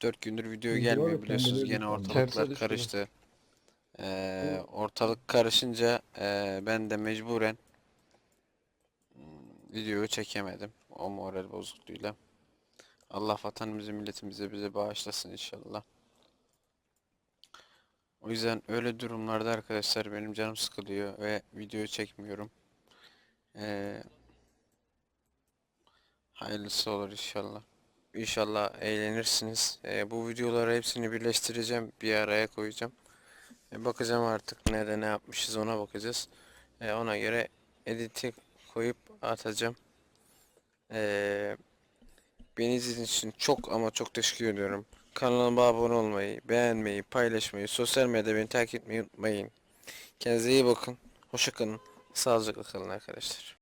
3-4 gündür video gelmiyor biliyorsunuz gene ortalıklar karıştı. Ee, ortalık karışınca ee, ben de mecburen hmm, videoyu çekemedim o moral bozukluğuyla. Allah vatanımızı milletimize bize bağışlasın inşallah. O yüzden öyle durumlarda arkadaşlar benim canım sıkılıyor ve video çekmiyorum. Ee, hayırlısı olur inşallah. İnşallah eğlenirsiniz. Ee, bu videoları hepsini birleştireceğim, bir araya koyacağım. E, bakacağım artık nerede ne yapmışız ona bakacağız. E, ona göre editi koyup atacağım. Ee, beni izlediğiniz için çok ama çok teşekkür ediyorum. Kanalıma abone olmayı, beğenmeyi, paylaşmayı, sosyal medyada beni takip etmeyi unutmayın. Kendinize iyi bakın. Hoşça kalın. Sağlıcakla kalın arkadaşlar.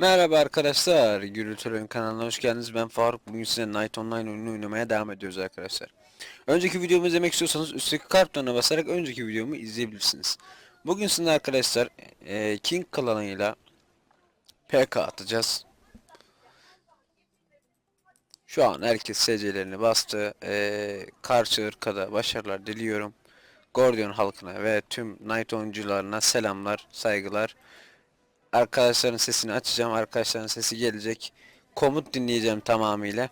Merhaba arkadaşlar, Gürültülerin kanalına hoş geldiniz. Ben Faruk. Bugün size Night Online oyununu oynamaya devam ediyoruz arkadaşlar. Önceki videomu izlemek istiyorsanız üstteki butonuna basarak önceki videomu izleyebilirsiniz. Bugün sizinle arkadaşlar eee, King klanıyla PK atacağız. Şu an herkes SC'lerini bastı. Eee karşı ırka da başarılar diliyorum. Gordion halkına ve tüm Night oyuncularına selamlar, saygılar. Arkadaşların sesini açacağım. Arkadaşların sesi gelecek. Komut dinleyeceğim tamamıyla.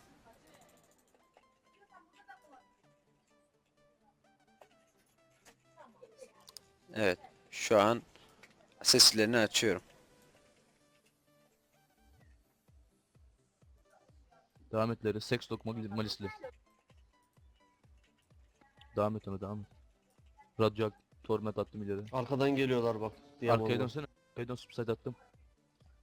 Evet. Şu an seslerini açıyorum. Devam et Larry. Seks dokma malisli. Devam et ona devam et. Radyo torment attım ileri. Arkadan geliyorlar bak. diye Arkaya dönsene. Dön subside attım.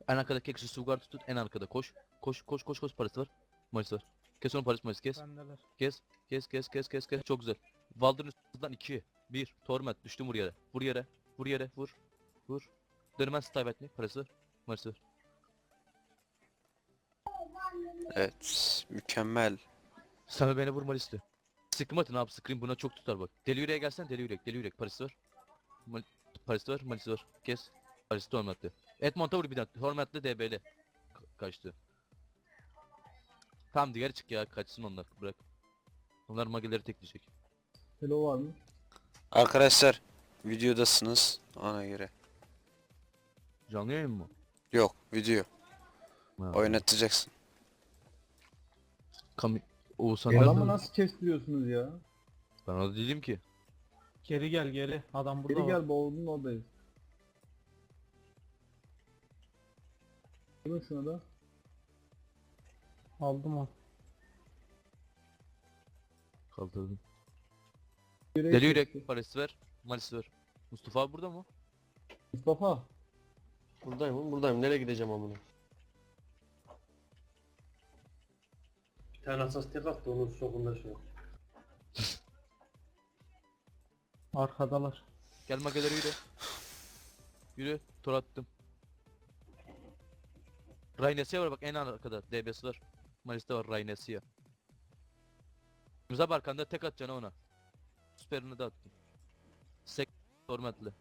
En arkadaki eksi sugar tut en arkada koş. Koş koş koş koş parası var. Malis var. Kes onu Paris Malis kes. Bendeler. Kes. Kes kes kes kes kes. Çok güzel. Valdırın üstünden 2 1 torment düştüm vur yere. Vur yere. Vur yere. Vur. Vur. Dönmen style etme. Parası var. Malis var. Evet. Mükemmel. Sen beni vurma liste. Sıkım atın abi scream buna çok tutar bak. Deli yüreğe gelsen deli yürek deli yürek parası var. Mal parası var malisi var. Kes. Parası tormentli. Edmont'a vur bir daha. Tormentli DB'li. Ka- kaçtı. Tamam diğer çık ya kaçsın onlar bırak. Onlar magileri tekleyecek. Hello var mı? Arkadaşlar videodasınız ona göre. Canlı yayın mı? Yok video. Ha. Oynatacaksın. Kami... Oğuzhan Adamı nerede? nasıl kestiriyorsunuz ya? Ben orada değilim ki. Geri gel geri. Adam burada Geri var. gel boğuldun oradayız. Vurun şuna da. Aldım onu. Kaldırdım. Deli yürek parası ver. Malisi ver. Mustafa abi burada mı? Mustafa. Buradayım oğlum, buradayım. Nereye gideceğim amına? Bir tane asas tek attı onun sokunda şu. Arkadalar. Gel mageleri yürü. Yürü. Tur attım. Raynesia var bak en arkada. DB'si var. Malis'te var Raynesia. Müzab arkanda tek atacaksın ona. Süperini de attım. Sek tormentli.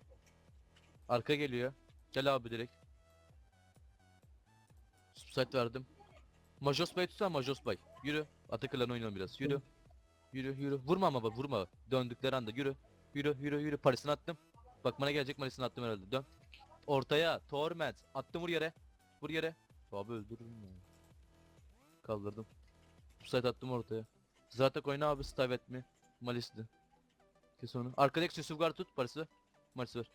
Arka geliyor. Gel abi direkt. Subside verdim. Majos Bay tutsana Majos Bay. Yürü. Atakırlan oynayalım biraz. Yürü. Yürü yürü. Vurma ama bak vurma. Döndükleri anda yürü. Yürü yürü yürü. Parisini attım. Bak bana gelecek Marisini attım herhalde. Dön. Ortaya. Torment. Attım vur yere. Vur yere. Abi öldürürüm ya. Kaldırdım. Subside attım ortaya. Zaten oyna abi stave et mi? Malis'ti. Kes onu. Arkadaki Yusuf Gar tut parası. Malis ver.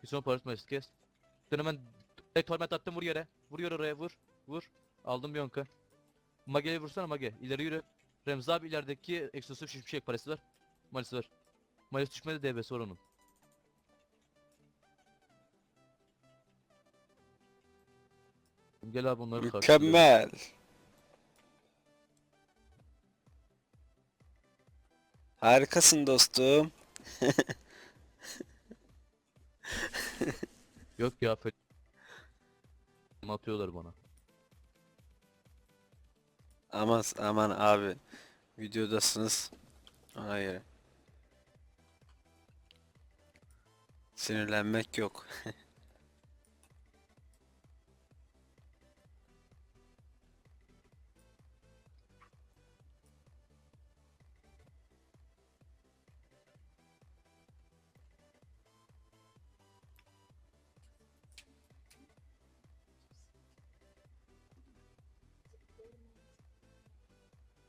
Kes onu parası Malis kes. Dön hemen Tek torment attım vur yere. Vuruyor oraya vur. Vur. Aldım bir onka. Mage'ye vursana Mage. İleri yürü. Remzi abi ilerideki eksklusif hiçbir şey parası var. Malis ver. Malis düşmedi DB'si var onun. Gel abi onları karşılayalım. Mükemmel. Harikasın dostum. Yok ya fe- atıyorlar bana. Aman aman abi. Videodasınız. Ona göre. Sinirlenmek yok.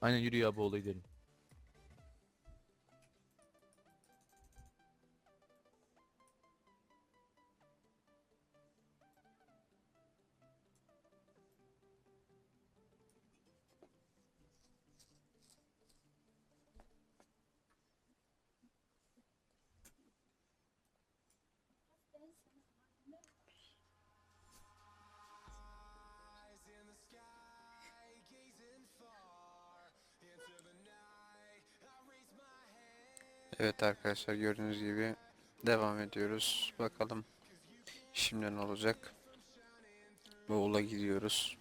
Aynen yürü ya bu olayı gidelim. Evet arkadaşlar gördüğünüz gibi devam ediyoruz. Bakalım şimdi ne olacak. Bowl'a gidiyoruz.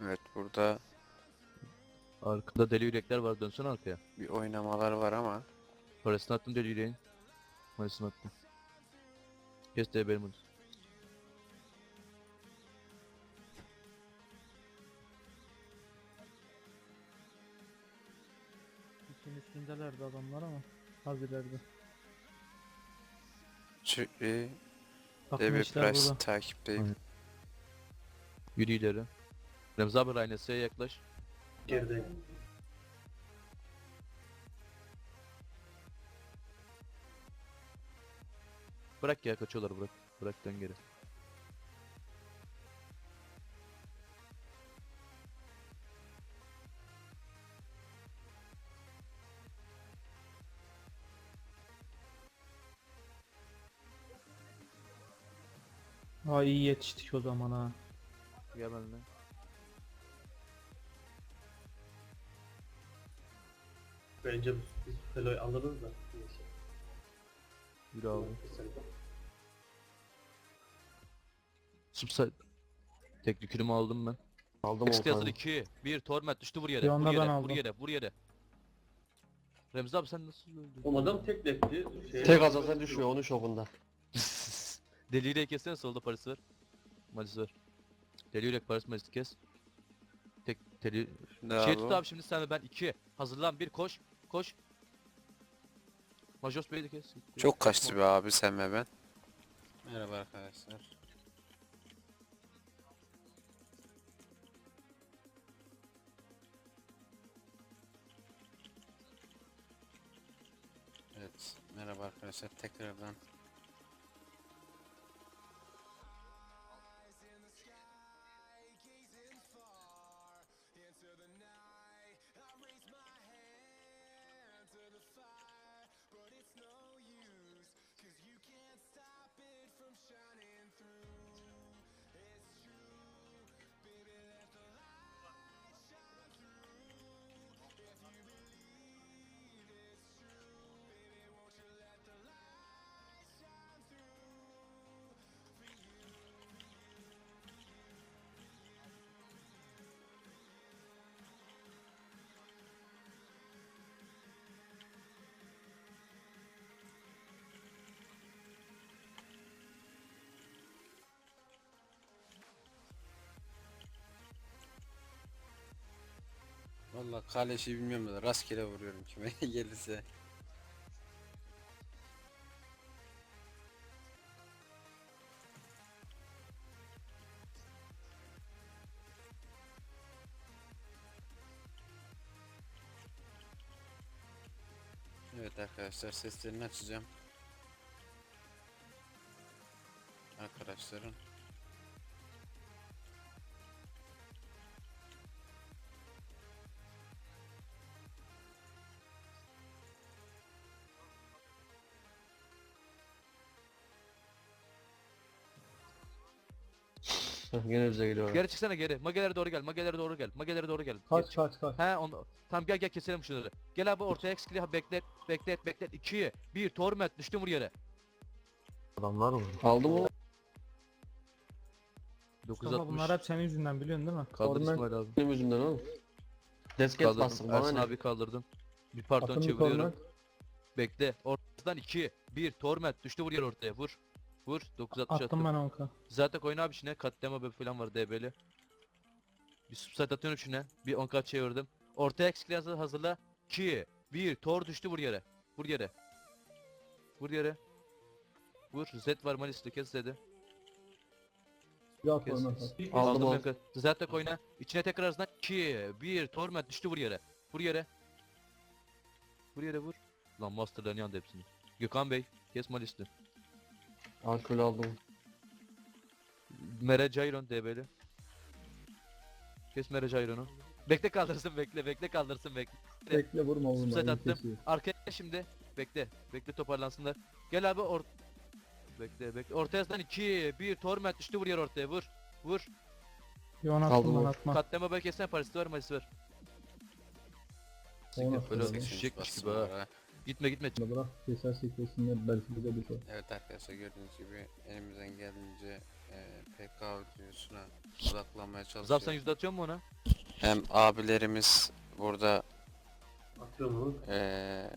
Evet burada Arkada deli yürekler var dönsene arkaya. bir oynamalar var ama Parasını attım deli yüreğin. Parasını attım. Kes de benim bunu. İşin üstündelerdi adamlar ama az ileride. sürekli Bakın DB işler Price burada. takipteyim. Yürü ileri. Remzi abi Raynes'e yaklaş. Geride. Bırak ya kaçıyorlar bırak. Bırak dön geri. Ha iyi yetiştik o zaman ha. Gel benimle. Bence biz Pelo'yu alırız da. Neyse. Yürü abi. Subside. Tek yükümü aldım ben. Aldım hazır Oğuzhan'ı. 2. 1 torment düştü vur yere. Bir Vur anda yere, ben vur aldım. yere, vur yere. Remzi abi sen nasıl öldün? O adam tek lekti. Şey, Tek azasa düşüyor onun şovunda. Deli yürek kessene solda parası var. Malisi var. Deli yürek parası malisi kes. Tek deli... Daha şey tut abi şimdi sen de ben 2. Hazırlan bir koş. Koş. Majos Bey'i de kes. Çok kaçtı be abi sen ve ben. Merhaba arkadaşlar. Evet, merhaba arkadaşlar tekrardan. Valla kaleşi bilmiyorum da rastgele vuruyorum kime gelirse. Evet arkadaşlar seslerini açacağım. Arkadaşların. Heh, Gene bize geliyor. Geri çıksana geri. Magelere doğru gel. Magelere doğru gel. Magelere doğru gel. Kaç Geç. kaç kaç. He onu. Tamam gel gel keselim şunları. Gel abi ortaya eksikliği beklet. Beklet beklet. 2 1 torment düştü vur yere. Adamlar mı? Aldım o. 960. Mustafa bunlar hep senin yüzünden biliyorsun değil mi? Kaldır Torment. İsmail abi. Benim yüzümden oğlum. Desket bastım Kaldırdım. bana Ersin ne? abi kaldırdım. Bir parton Atın bir çeviriyorum. torment. Bekle. Ortadan 2 1 Torment düştü vur yer ortaya vur. Vur 960 Attım ben onka. Zaten oyna abi içine katlama böyle falan var DB'li. Bir subsite atıyorum içine. Bir 10 kat çevirdim. Ortaya eksikleri hazırla, hazırla. 2 1 Tor düştü vur yere. Vur yere. Vur yere. Vur. Z var Malis'te kes Z'de. Koyma. kes. Aldım, kanka. Zaten oyna. İçine tekrar arasından 2 1 Torment düştü vur yere. Vur yere. Vur yere vur. Lan Master'ların yandı hepsini. Gökhan Bey kes Malis'te. Alkol aldım. Mere Jairon DB'li. Kes Mere Jairon'u. Bekle kaldırsın bekle bekle kaldırsın bekle. Bekle vurma vurma. İyi attım. kesiyor. Arkaya şimdi bekle. Bekle toparlansınlar. Gel abi or Bekle bekle. Ortaya yazdan 2 1 Torment düştü vur yer ortaya vur. Vur. Yon attım atma. Katlama belki kesene Paris'te var Maris'te var. Siktir, böyle düşecekmiş gibi ha. Gitme gitme. Bırak keserse kesinler belki bize bir şey. Evet arkadaşlar gördüğünüz gibi elimizden geldiğince e, PK videosuna odaklanmaya Zap sen çalışıyoruz. yüzde atıyor mu ona? Hem abilerimiz burada Atıyorum onu. e,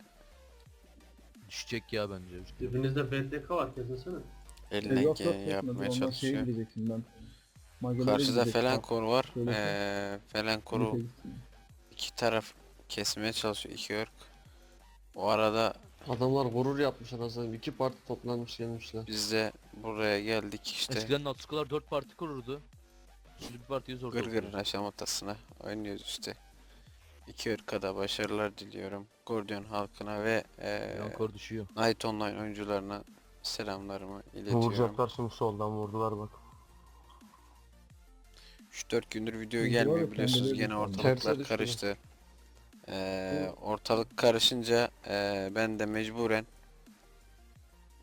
Düşecek ya bence. Dibinizde BTK var kesilsene. E, elinden yok yok geleni kesmedi. yapmaya Ondan şeye çalışıyor. gideceksin ben. Karşıda gidecek. Felenkor var. Şöyle E, Felenkor'u iki taraf kesmeye çalışıyor iki ırk. O arada Adamlar gurur yapmışlar aslında. İki parti toplanmış gelmişler. biz de buraya geldik işte. Eskiden Natsuko'lar 4 parti kururdu. Şimdi bir parti 100 orada. Gırgırın aşamatasına oynuyoruz işte. İki ırka da başarılar diliyorum. Gordion halkına ve e, Yankor düşüyor. Night Online oyuncularına selamlarımı iletiyorum. Vuracaklar şimdi soldan vurdular bak. 3-4 gündür video gelmiyor var ya, biliyorsunuz kendileri gene ortalıklar Terse düştü. karıştı. Ee, ortalık karışınca e, ben de mecburen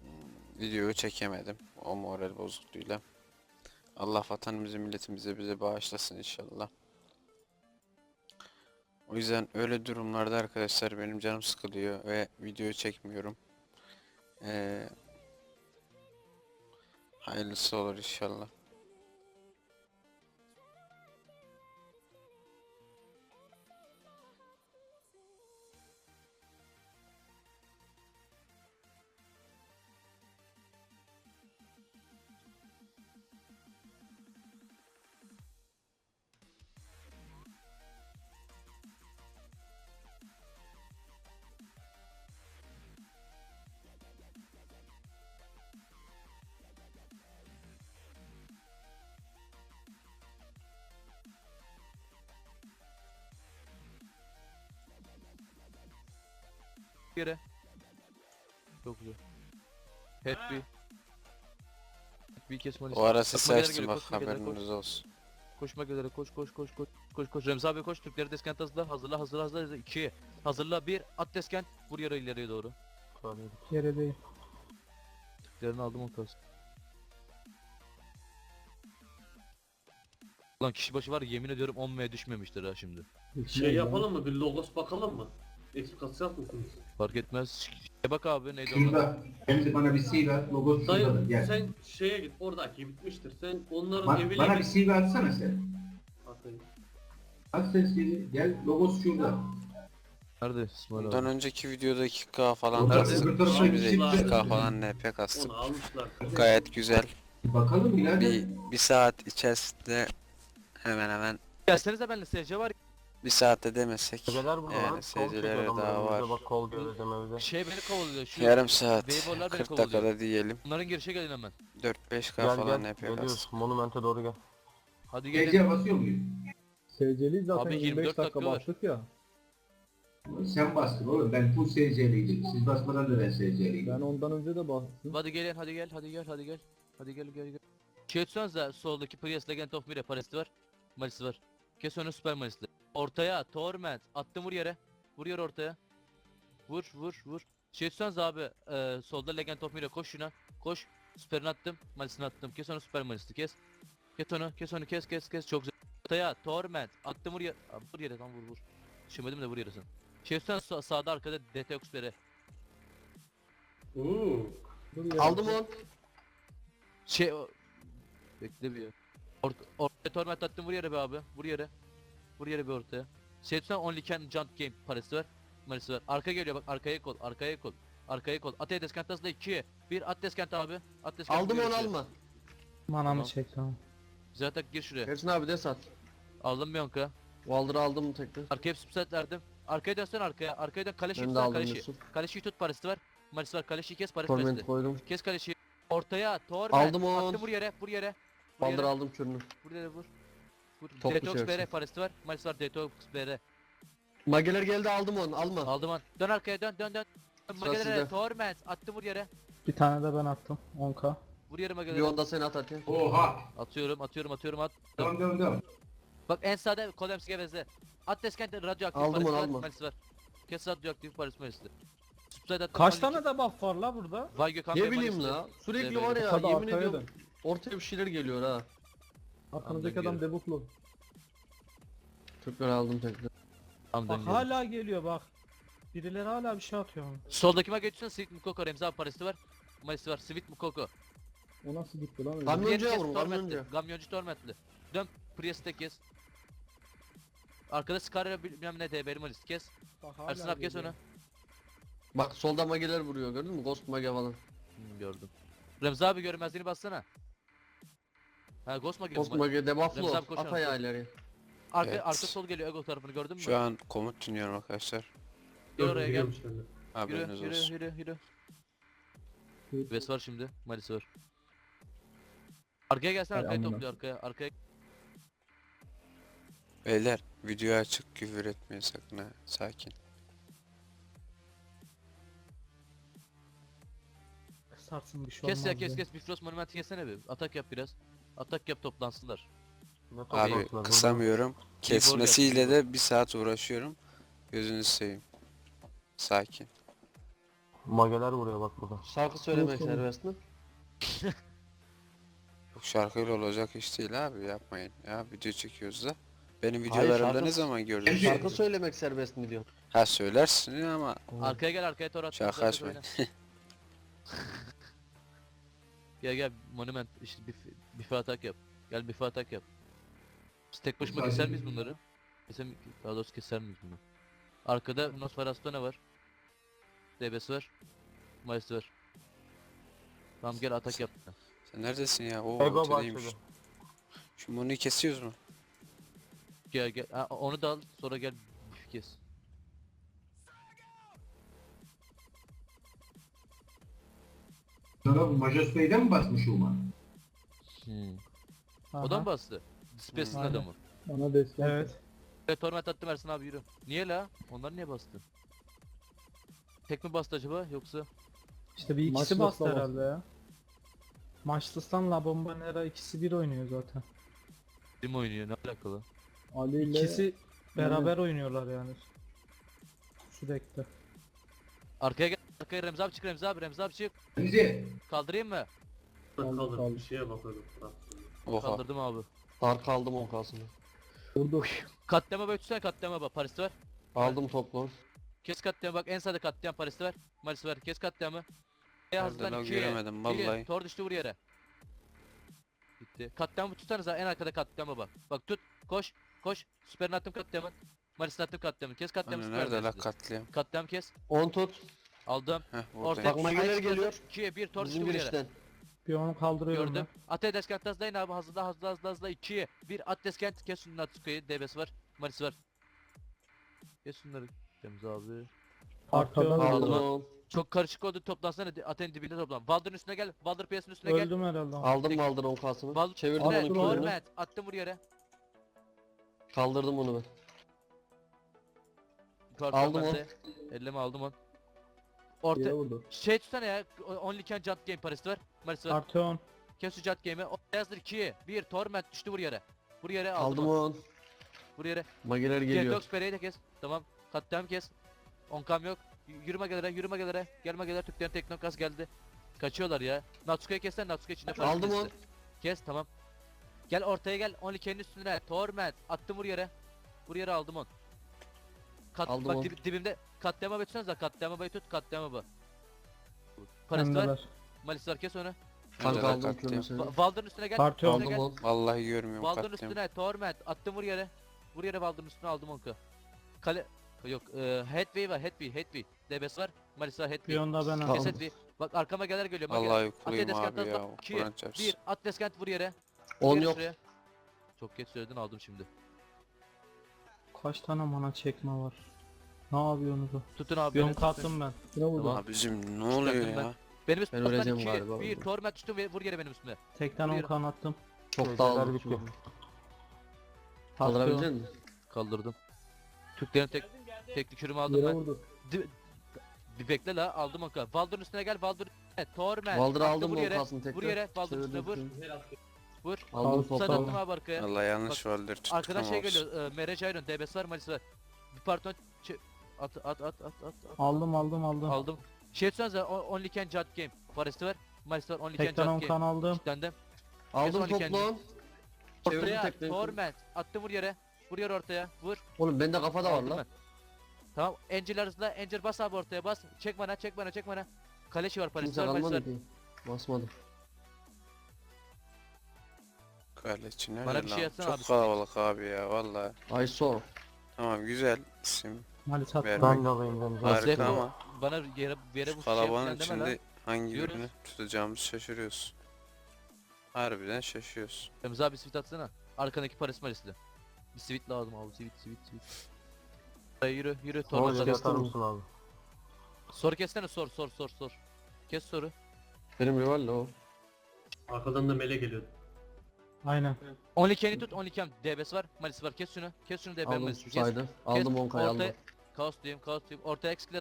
hmm, videoyu çekemedim o moral bozukluğuyla. Allah vatanımızı milletimize bize bağışlasın inşallah. O yüzden öyle durumlarda arkadaşlar benim canım sıkılıyor ve video çekmiyorum. Ee, hayırlısı olur inşallah. Yere. Çok güzel. Happy. Happy kesmeli. O ara ses Bakma, açtım geliyor, bak koşma, geliyor, koş. haberiniz olsun. Koşma göre koş koş koş koş koş koş Remzi abi koş Türkleri deskent hazırla hazırla hazırla hazırla 2 hazırla 1 at deskent vur yarı ileriye doğru Yere değil. Türklerini aldım o kas Lan kişi başı var ya, yemin ediyorum 10 m'ye düşmemiştir ha şimdi Şey yapalım mı? Bir logos bakalım mı? Eksplikasyon mısınız? Fark etmez Şeye bak abi neydi o Şurada. Hem de bana bir CV at. Logosu şuradadır. Dayı Gel. sen şeye git oradaki bitmiştir. Sen onların Bak, evine bana bir git. CV atsana sen. Atayım. At sen CV. Gel logosu şurada. Nerede İsmail Bundan abi önceki videoda 2K falan kastık. öbür tarafa Şimdi de gidecekler. 2K falan NP kastık. Onu almışlar. Gayet güzel. Bakalım birader. Bir, bir saat içerisinde hemen hemen Gelsenize benimle SC var bir saatte demesek Geceler burada yani. SC'lere daha var. Bak kol evde. Şey beni kovalıyor şu Yarım saat Beybollar beni 40 kovalıyor. dakikada diyelim. Bunların girişe gelin hemen 4-5K Gel falan gel. NP Geliyoruz. Monumente doğru gel. Hadi gelin TC basıyor muyuz? SC'li zaten Abi 25 24 dakika dakika var. bastık ya. Sen bastın oğlum. Ben full SC'liydim. Siz basmadan da ben SC'liydim. Ben ondan önce de bastım. Hadi gelin hadi gel hadi gel hadi gel. Hadi gel gel gel. Şey etsenize soldaki Prius Legend of Mire parası var. Malisi var. Kes onu süper malisli. Ortaya Torment. Attım vur yere. Vur yere ortaya. Vur vur vur. Şey etsenize abi e, solda Legend of Mire koş şuna. Koş. Süperini attım. Malisini attım. Kes onu süper malisli kes. Kes onu kes onu kes kes kes. Çok güzel. Ortaya Torment. Attım vur yere. Abi, vur yere tam vur vur. Düşemedim de vur yere sen. Şey etsenize sa- sağda arkada Detox bere. Oo. Aldım on. Şey o... Bekle bir. Orta, ortaya torment attım vur yere be abi. Vur yere. Vur yere bir ortaya. Tutan only can jump game parası var. Parası var. Arka geliyor bak arkaya kol. Arkaya kol. Arkaya kol. At Deskent hızla 2. 1 at Deskent abi. At Deskent. Aldım onu alma. Manamı Tamam. çek tamam. Zaten gir şuraya. Ersin abi de sat. Aldım bir onka. Waldır'ı aldım tekrar. Arkaya subset verdim. Arkaya dönsene arkaya. Arkaya dön kaleşi Ben de aldım kaleşi. diyorsun. Kaleşiyi tut parası var. Marisi var kaleşiyi kes parası Torment parası. koydum. Kes kaleşiyi. Ortaya Torment. Aldım on. Attım vur yere vur yere. Vur Baldır aldım kürünü. Vur yere vur. Vur. Top Detox düşersin. BR parası var. Marisi var Detox BR. Mageler geldi aldım onu alma. Aldım an. Dön arkaya dön dön dön. Magelere sizde. Torment. Attım vur yere. Bir tane de ben attım. 10k. Vur yere Bir Magelere. onda sen at hadi. Oha. Atıyorum atıyorum atıyorum at. Dön dön dön. Bak en sağda Kolems gevezde. At deskente radyoaktif Aldım parası onu, var. alma. Malisi var. Kes radyoaktif parası malisi. Subside attım. Kaç tane de buff var la burada? Vay Gökhan Ne bileyim malisi. la. Sürekli var ya yemin arkaya ediyorum. dön. Ortaya bir şeyler geliyor ha. Arkanızdaki adam debuklu. Tekrar aldım tekrar. Bak hala geliyor bak. Birileri hala bir şey atıyor. ama. Soldaki mage geçsene Sweet Mukoko Remzi abi parası var. Malisi var Sweet Mukoko. O nasıl gitti lan öyle? Diğeri Kamyoncuya kes, vurun, Torment'li. kamyoncu. Kamyoncu Torment'li. Dön Priest'e kes. Arkada Scarra bilmem ne DB'li malisi kes. Bak hala Ersin abi kes geliyor. onu. Bak solda mageler vuruyor gördün mü? Ghost mage falan. Hmm, gördüm. Remzi abi görmezliğini bassana. Ha Ghost mage. Ghost ma- mage Remzi debufflu. At ileri. Arka, Evet. arka sol geliyor Ego tarafını gördün mü? Şu an komut dinliyorum arkadaşlar. Gel oraya gel. Yürü Haberiniz yürü olsun. yürü yürü. Yürü. Ves var şimdi. Malis var. Arkaya gelsene Hay arkaya amına. topluyor arkaya. Arkaya. Beyler video açık küfür etmeyin sakın ha. Sakin. Kısarsın bir şey Kes ya olmaz kes ya. kes. Bifrost monumenti yesene bir. Atak yap biraz. Atak yap toplansınlar. Abi kısamıyorum. Kesmesiyle de bir saat uğraşıyorum. Gözünüzü seveyim. Sakin. Mageler vuruyor bak burada. Şarkı söylemek serbest mi? Bu şarkıyla olacak iş değil abi yapmayın. Ya video çekiyoruz da. Benim videolarımda şarkı- ne zaman gördünüz? Şarkı söylemek serbest mi diyor? Ha söylersin ama Arkaya gel arkaya tor at. Zaten açmayın. gel gel monument işte bif, bife atak yap. Gel bife atak yap. Biz tek başıma Sadece- keser miyiz bunları? Keser, daha doğrusu keser miyiz bunu? Arkada Nosferatu ne var? DB'si var. Malis var. Tamam gel atak yap. sen neredesin ya? Oo Ego ortadaymış. başladı. Şu Monu'yu kesiyoruz mu? Gel gel. Ha, onu da al sonra gel bif kes. Sonra bu Majos Bey'den mi basmış Uman? Hmm. O da mı bastı? Space'in Aynen. adamı. Bana destek. Evet. Evet torment attım Ersin abi yürü. Niye la? Onlar niye bastı? Tek mi bastı acaba yoksa? İşte bir ikisi Maçlıs'la bastı bastı. herhalde ya. Maçlıs'tan La Bombonera ikisi bir oynuyor zaten. Kim oynuyor ne alakalı? Ali ile İkisi beraber oynuyorlar yani. Sürekli. Arkaya gel. Arkaya Remzi abi çık Remzi abi Remzi abi çık. Bizi. Kaldırayım mı? Kaldı, Kaldır kaldı. bir şeye bakıyordum. Oha. Kaldırdım abi. Arka aldım on kalsını. vurdu. Katlama bak tutsana katlama bak Paris'te var. Aldım toplu. Kes katliamı bak en sağda katliam Paris'te var. Maris'te var kes katliamı. E Nerede hazırlan lan ikiye. göremedim Biri, vallahi. Tor düştü vur yere. Gitti. Katliamı tutsanıza en arkada katliama bak. Bak tut koş koş. Süperin attım katliamı. Maris'in attım katliamı. Kes katliamı Hani süper nerede la Maris'te. katliam? Katliam kes. 10 tut. Aldım. Heh buradayım. Bak, mageler Ay, geliyor. 2'ye 1 tor düştü Bizim girişten. Bir onu kaldırıyorum Gördüm. Atay deskent hızlayın abi hızlı hızlı hızlı hızlı 2'ye 1 at deskent kes şunun Natsuka'yı DB'si var. Marisi var. Kes şunları. Temiz abi. Arkadan Aldım. Aldım Aldım. Çok karışık oldu toplansana Aten dibinde toplan. Baldır üstüne gel. Baldır piyasının üstüne ben. gel. Öldüm herhalde. Aldım Baldır on kalsını. Bal Çevirdim Aldım, onu aldım. Torment attım vur yere. Kaldırdım onu ben. Yukarı Aldım Torment'e. Elleme aldım Yere Orta vurdu. şey tutsana ya. Only can jump game parası var. Marisi var. Artı 10. Kes şu jump game'i. O yazdır 2'ye 1 Torment düştü vur yere. Vur yere aldım. Aldım on. on. Vur yere. Mageler geliyor. Detox Pere'yi de kes. Tamam. Katliam kes. Onkam yok. Y- Yürüme gelere, yürüme gelere. Gelme gelere Türklerin teknokas geldi. Kaçıyorlar ya. Natsuka'yı kessen Natsuka içinde para Aldım on. Kes tamam. Gel ortaya gel. Only kendi üstüne. Torment. Attım vur yere. Vur yere aldım on. Kat, Aldım bak on. dib- dibimde katliama baksanıza katliama bayı tut katliama bu. Paris var. Bendeler. Malis var kes onu. Kanka Nerede aldım katliam? Va- Valdır'ın üstüne gel. Parti üstüne Aldım gel. Vallahi görmüyorum Valdır'ın katliam. üstüne. Torment. Attım vur yere. Vur yere Valdır'ın üstüne aldım onka. Kale Yok. E, Headway var. Headway. Headway. DBS var. Malis var. Headway. Piyonda ben Tamam. aldım. Kes Headway. Bak arkama gelir geliyor. Bak Vallahi gel. yukuluyum Atlet abi ya. atla. İki, Kur'an çarpsın. Bir. Atlas Kent vur yere. 10 Gel yok. şuraya. Çok geç söyledin aldım şimdi. Kaç tane mana çekme var? Ne yapıyorsunuz? Tutun abi. Tutun. kattım ben. Ne vurdu? Tamam. Abicim ne oluyor ya? Benim üstüme Ben öleceğim iki, galiba Bir torment düştüm ve vur yere benim üstüme. Tekten 10 Buyurun. kan attım. Çok Sözler dağıldı. bitti. Kaldırabilecek misin? Kaldırdım. Türklerin tek tekli kürümü aldım Yere ben. vurdu. Di- Bir bekle la aldım o kadar. Valdır'ın üstüne gel Valdır. Evet, Torment. Valdır aldım vur yere. kasını tekrar? Vur yere. Valdır'ın üstüne vur. Vur. Aldım toplam. attım abi arkaya. Allah yanlış valdir tuttum Arkadan şey geliyor. E, Mere Jairon. DBS var Malis var. Bir parton at at at at at. at. Aldım aldım aldım. Aldım. Şey etsenize o- Only Can Judge Game. Forest'i var. Malis var Only Can Tekten 10 Judge kan aldım. Kitlendim. Aldım Kes on. Çevirdim Ortaya tekrar. Torment. Attım vur yere. Vur yere ortaya. Vur. Oğlum bende kafa da var Aldım lan. ben. Tamam. Angel arasında. Angel bas abi ortaya bas. Çek bana çek bana çek bana. Kaleşi var Paris Kimse var Paris var. kalmadı ki. Basmadım. Kaleci Bana nerede bir şey lan? yazsana Çok abi. kalabalık abi ya vallahi. ISO. Tamam güzel isim. Malis attım. Vermek. Ben de alayım ben. Harika Zeko, ama Bana yere yere bu şey kalabalığın lan. içinde hangi Diyoruz. birini tutacağımızı şaşırıyoruz. Harbiden şaşıyoruz. Remzi abi swit atsana. Arkandaki Paris Maris'li. Bir swit lazım abi. Swit swit swit. Ay, Yürü yürü torna sor. atar mısın abi? Soru kessene sor sor sor sor. Kes soru. Benim rival o. Arkadan da mele geliyor. Aynen. Only Ken'i tut, Only Ken. DBS var, Malis var. Kes şunu. Kes şunu DB Aldım Malis. Kes. saydı. Aldım 10 kaya aldım. Ortaya Kaos diyeyim. Ortaya X-Kile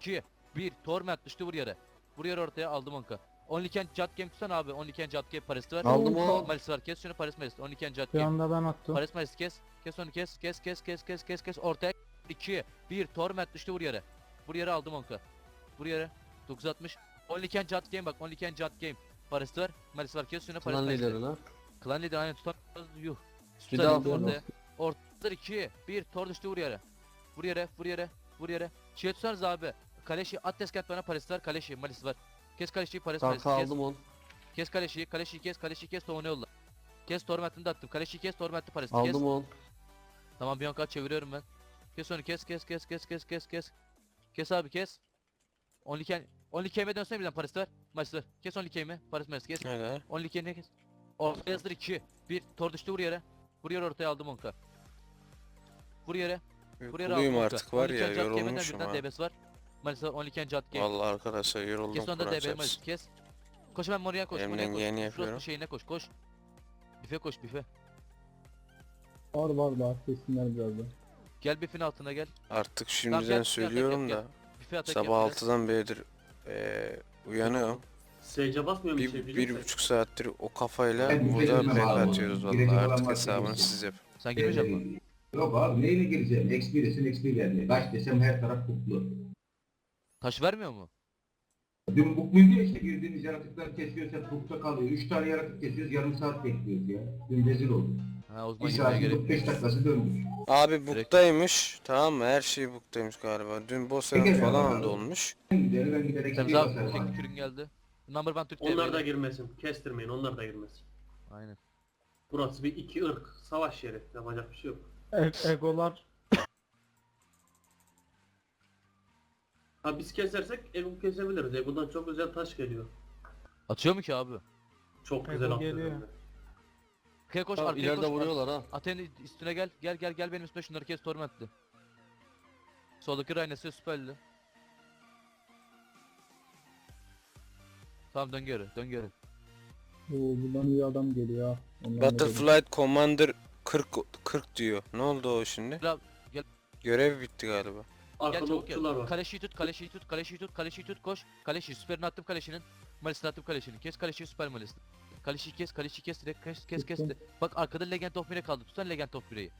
2 1 Torment düştü vur yere. Vur yere ortaya aldım onka. Only Ken Jat Game tutsana abi. Only Ken Jat Game Paris'te var. Aldım o. Malis var. Kes şunu Paris Malis. Only Ken Jat Game. Piyonda ben attım. Paris Malis kes. Kes onu kes. Kes kes kes kes kes kes. Ortaya 2 1 Torment düştü vur yere. Vur yere aldım onka. Vur yere. 960. Only Ken Jat Game bak. Only Ken Jat Game. Paris'te var. Malis var. Kes şunu Paris Klan Malis'te. lideri lan. Klan lideri aynen tutar. Yuh. Bir daha ortaya. Ortada 2 1 tor düştü vur yere. Vur yere, vur yere, vur yere. Şey tutarız abi. Kaleşi at desket bana Paris var, Kaleşi Malis var. Kes Kaleşi'yi Paris Malis. Kanka Kes, aldım 10. kes Kaleşi'yi, Kaleşi'yi kes, Kaleşi'yi kes Toğunu yolla. Kes Torment'ini de attım. Kaleşi'yi kes, Torment'i Paris'i kes. Aldım 10. Tamam bir an kaç çeviriyorum ben. Kes onu kes kes kes kes kes kes kes. Kes abi kes. Only Ken, Only Ken'e dönsene birden Paris var. Malis var. Kes Only Ken'e, Paris Malis kes. Öyle. Only Ken'e kes. Ortaya hazır 2. 1 tor düştü vur yere. Vur yere ortaya aldım onka. Vur yere. Buraya Yukuluyum rahat artık var ya yorulmuşum ha. DBS var. Var Only Can Cat Game. Vallahi arkadaşlar yoruldum Kes onda DB Malis çarpsın. kes. Koş hemen Mori'ye koş. Elimden Mori'ye koş. geleni Frost'un yapıyorum. şeyine koş koş. Bife koş bife. Var var daha kesinler biraz da. Gel bifin altına gel. Artık gel, şimdiden gel, söylüyorum gel, da atak sabah yap biraz. 6'dan beridir eee uyanıyorum. Sage'e basmıyor mu bir Bir, şey bir biliyor musun? buçuk saattir o kafayla Ben burada pek abi. atıyoruz Girecek vallahi olan artık varsa hesabını siz yapın. Sen girmeyecek misin? Yok abi neyle gireceğim? XP desin XP geldi. Kaç desem her taraf kutlu. Taş vermiyor mu? Dün bu gün diyor işte girdiğimiz yaratıkları kesiyoruz hep bukta kalıyor. 3 tane yaratık kesiyoruz yarım saat bekliyoruz ya. Dün rezil olduk. Ha o zaman 1 girmeye saat gerek. 45 dakikası dönmüş. Abi buktaymış tamam mı? Her şey buktaymış galiba. Dün boss Peki, falan abi. da olmuş. Ben giderim ben gider XP Remzi abi basarım. abi. kürün geldi. Number one Türk Onlar da girmesin. Kestirmeyin onlar da girmesin. Aynen. Burası bir iki ırk. Savaş yeri. Yapacak bir şey yok. E- egolar Ha biz kesersek Ego kesebiliriz. Ego'dan çok özel taş geliyor. Atıyor mu ki abi? Çok Ego güzel atıyor. geliyor. de. Arkaya koş Tamam, arkaya ileride koş. vuruyorlar ha. Aten üstüne gel. Gel gel gel benim üstüme şunları kes tormentli. Soldaki Raynes'e süperli. Tamam dön geri dön geri. Oo buradan iyi adam geliyor ha. Ondan da. Butterfly Commander 40 40 diyor. Ne oldu o şimdi? Gel, gel. Görev bitti galiba. Gel Arkada çabuk gel. okçular var. Kaleşiyi tut, kaleşiyi tut, kaleşiyi tut, kaleşiyi tut, koş. Kaleşi, süperini attım kaleşinin. Malisini attım kaleşinin. Kes kaleşiyi, süper malisini. Kaleşiyi kes, kaleşiyi kes direkt, kes, kes, kes. De. Bak arkada Legend of Mire kaldı. Tutan Legend of Mire'yi.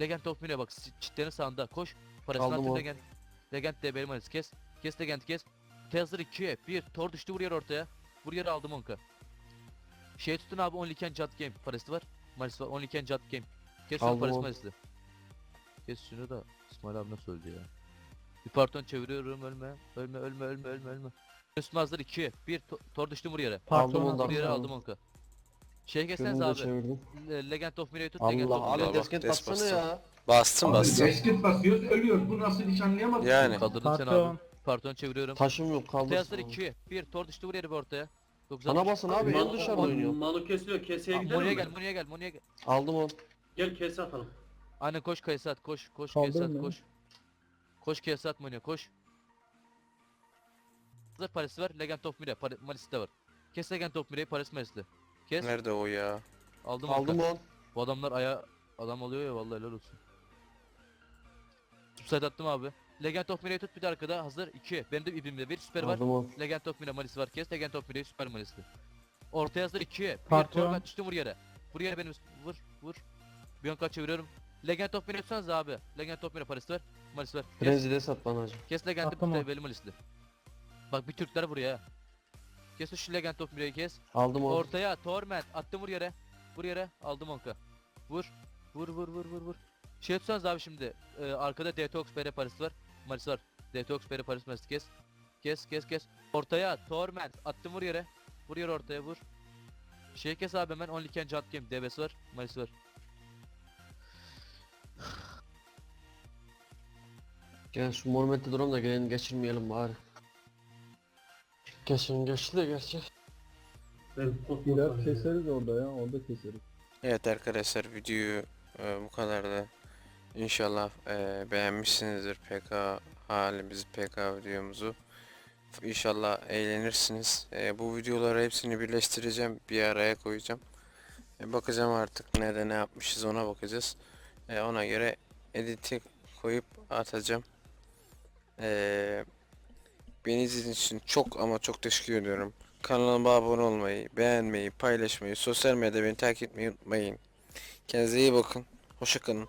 Legend of Mire bak, si- çitlerin sağında. Koş. Parasını Aldım attım o. Legend. Legend de benim malis. Kes. Kes Legend kes. Tezir 2, 1. Tor düştü vur yere ortaya. Vur yere aldım onka. Şey tutun abi Only Can Jut Game. Parası var. Malisi var. Only Can Jut Game. Kes şunu o. malisi. Kes şunu da İsmail abi nasıl öldü ya? Bir parton çeviriyorum ölme. Ölme ölme ölme ölme ölme. Üstüme hazır 2 1 tor düştüm vur yere. Aldım Pardon onu da. Vur yere aldım onka. Şey kesseniz abi. çevirdim. Le- Legend of Mire'yi tut Legend Allah of Allah, abi desket des bassana ya. Bastım Abi bastım. Esket basıyoruz ölüyoruz. Bu nasıl iş anlayamadım. Yani. Kaldırdım seni Parton. abi. Parton çeviriyorum. Taşım yok kaldı. hazır 2. 1 tor düştü vur yeri bir ortaya. 9 Bana basın abi en Manu, dışarıda oynuyor. Manu kesiliyor. Keseye gidelim Moni'ye mi? gel, Moni'ye gel, Moni'ye gel. Aldım onu. Gel kese atalım. Aynen koş kayısı at, koş, koş Kaldırın kayısı at, koş. Koş kayısı at Moni'ye, koş. Hazır Paris'i var, Legend of Mire, Pari Malis'i de var. Kes Legend of Mire'yi, Paris Malis'i. Kes. Nerede o ya? Aldım, Aldım Hakan. onu. Bu adamlar aya adam oluyor ya vallahi helal olsun. Subside attım abi. Legend of Mire'yi tut bir de arkada hazır 2. Benim de ipimde bir süper var. Aldım onu. Legend of Mire Malisi var. Kes Legend of Mire'yi süper Malisi. Ortaya hazır 2. Bir Parton. torment düştüm vur yere. Vur yere benim vur vur. Bir ön kaç çeviriyorum. Legend of Mire tutsanız abi. Legend of Mire Paris var. Malisi var. Kes, Frenzy de sat bana hacı. kes Legend'i Attım o. bir belli Malisli. Bak bir Türkler buraya. Kes şu Legend of Mire'yi kes. Aldım onu. Ortaya Torment attım vur yere. Vur yere aldım onka. Vur. Vur vur vur vur vur. Şey tutsanız abi şimdi. e, arkada Detox Pere Paris var. Maris var. Detox Pere Paris Maris kes. Kes kes kes. Ortaya Torment attım vur yere. Vur yere ortaya vur. Şey kes abi hemen Only Can Jump Game DB'si var. Maris var. Gel şu monumente durum da gelin geçirmeyelim bari. Geçin geçti de Girer pot keseriz orada ya. Orada keseriz. Evet arkadaşlar videoyu e, bu kadardı. İnşallah e, beğenmişsinizdir PK halimizi PK videomuzu. İnşallah eğlenirsiniz. E, bu videoları hepsini birleştireceğim. Bir araya koyacağım. E, bakacağım artık nerede ne yapmışız ona bakacağız. E, ona göre editi koyup atacağım. E, beni izlediğiniz için çok ama çok teşekkür ediyorum. Kanalıma abone olmayı, beğenmeyi, paylaşmayı, sosyal medyada beni takip etmeyi unutmayın. Kendinize iyi bakın. Hoşça kalın.